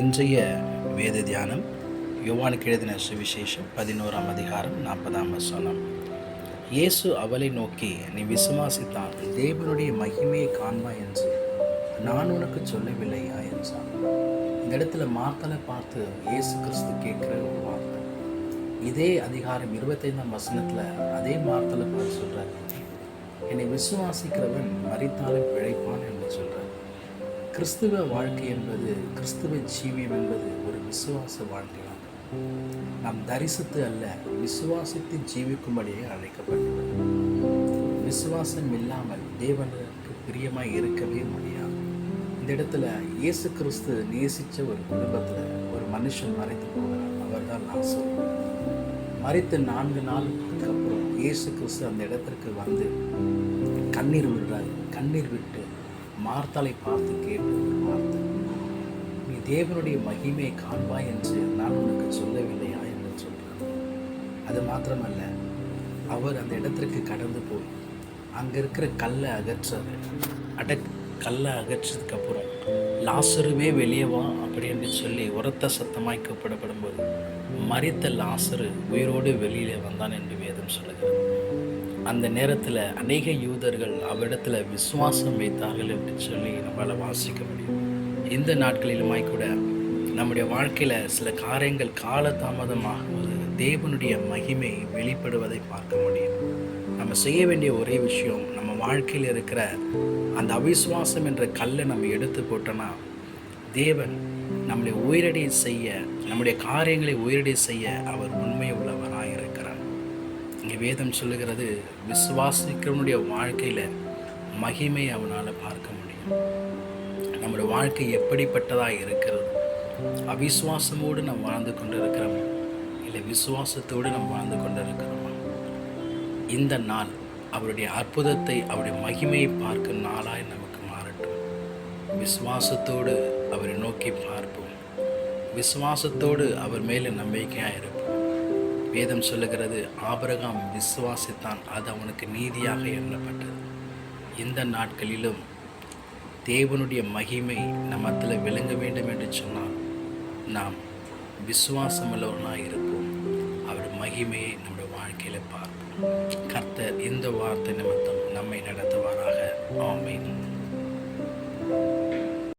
இன்றைய வேத தியானம் யுவானுக்கு எழுதின சுவிசேஷம் பதினோராம் அதிகாரம் நாற்பதாம் வசனம். இயேசு அவளை நோக்கி நீ விசுவாசித்தான் தேவனுடைய மகிமையை காண்பா என்று. நான் உனக்கு சொல்லவில்லையா? என்றான். இந்த இடத்துல மாத்தலை பார்த்து இயேசு கிறிஸ்து கேட்குற ஒரு வார்த்தை. இதே அதிகாரம் இருபத்தைந்தாம் வசனத்தில் அதே மார்த்தலை பார்த்து சொல்கிறார் என்னை விசுவாசிக்கிறவன் மறித்தாலும் பிழைப்பான் என்று சொல்கிறார் கிறிஸ்துவ வாழ்க்கை என்பது கிறிஸ்துவ ஜீவியம் என்பது ஒரு விசுவாச வாழ்க்கையாகும். நாம் தரிசித்து அல்ல விசுவாசித்து ஜீவிக்கும்படியே அழைக்கப்பட்டுள்ளது. விசுவாசம் இல்லாமல் தேவனுக்கு பிரியமாய் இருக்கவே முடியாது. இந்த இடத்துல இயேசு கிறிஸ்து நேசித்த ஒரு குடும்பத்தில் ஒரு மனுஷன் மறைத்து போகிறார். அவர்தான் ஆசை மறைத்து நான்கு நாளுக்கு அப்புறம் இயேசு கிறிஸ்து அந்த இடத்திற்கு வந்து கண்ணீர் விடுறாரு. கண்ணீர் விட்டு மார்த்தாலை பார்த்து கேட்டு ஒரு வார்த்தை நீ தேவனுடைய மகிமையை காண்பாய் என்று நான் உனக்கு சொல்லவில்லையா? என்று சொல்கிறார் அது மாத்திரமல்ல அவர் அந்த இடத்திற்கு கடந்து போய் அங்கே இருக்கிற கல்லை அகற்ற அடக் கல்லை அகற்றதுக்கு அப்புறம் லாசருவே வெளியே வா அப்படின்னு சொல்லி உரத்த சத்தமாய் கூப்பிடப்படும் போது மறித்த லாசரு உயிரோடு வெளியிலே வந்தான் என்று வேதம் சொல்லுகிறது. அந்த நேரத்தில் அநேக யூதர்கள் அவரிடத்தில் விசுவாசம் வைத்தார்கள் என்று சொல்லி நம்மளால் வாசிக்க முடியும். இந்த நாட்களிலுமாய் கூட நம்முடைய வாழ்க்கையில் சில காரியங்கள் காலதாமதமாகும்போது தேவனுடைய மகிமை வெளிப்படுவதை பார்க்க முடியும். நம்ம செய்ய வேண்டிய ஒரே விஷயம் நம்ம வாழ்க்கையில் இருக்கிற அந்த அவிசுவாசம் என்ற கல்லை நம்ம எடுத்து போட்டோன்னா தேவன் நம்மளை உயிரடி செய்ய நம்முடைய காரியங்களை உயிரடி செய்ய அவர் உண்மை உள்ளவராக இருக்கிறார். இங்கே வேதம் சொல்லுகிறது விசுவாசிக்கிறவனுடைய வாழ்க்கையில் மகிமை அவனால் பார்க்க முடியும். நம்முடைய வாழ்க்கை எப்படிப்பட்டதாக இருக்கிறது? அவிசுவாசமோடு நாம் வாழ்ந்து கொண்டு இருக்கிறோம் இல்லை விசுவாசத்தோடு நாம் வாழ்ந்து கொண்டு இருக்கிறோம் இந்த நாள் அவருடைய அற்புதத்தை அவருடைய மகிமையை பார்க்கும் நாளாய் நமக்கு மாறட்டும். விசுவாசத்தோடு அவரை நோக்கி பார்ப்போம். விசுவாசத்தோடு அவர் மேலே நம்பிக்கையாக இருப்போம். வேதம் சொல்லுகிறது ஆபரகாம் விசுவாசித்தான் அது அவனுக்கு நீதியாக எண்ணப்பட்டது. இந்த நாட்களிலும் தேவனுடைய மகிமை நம்மத்தில் விளங்க வேண்டும் என்று சொன்னால் நாம் விசுவாசமுள்ளவனாக இருப்போம். அவர் மகிமையை நம்முடைய வாழ்க்கையில் பார்ப்போம் கர்த்தர் இந்த வார்த்தை நிமித்தம் நம்மை நடத்துவாராக. ஆமீன்.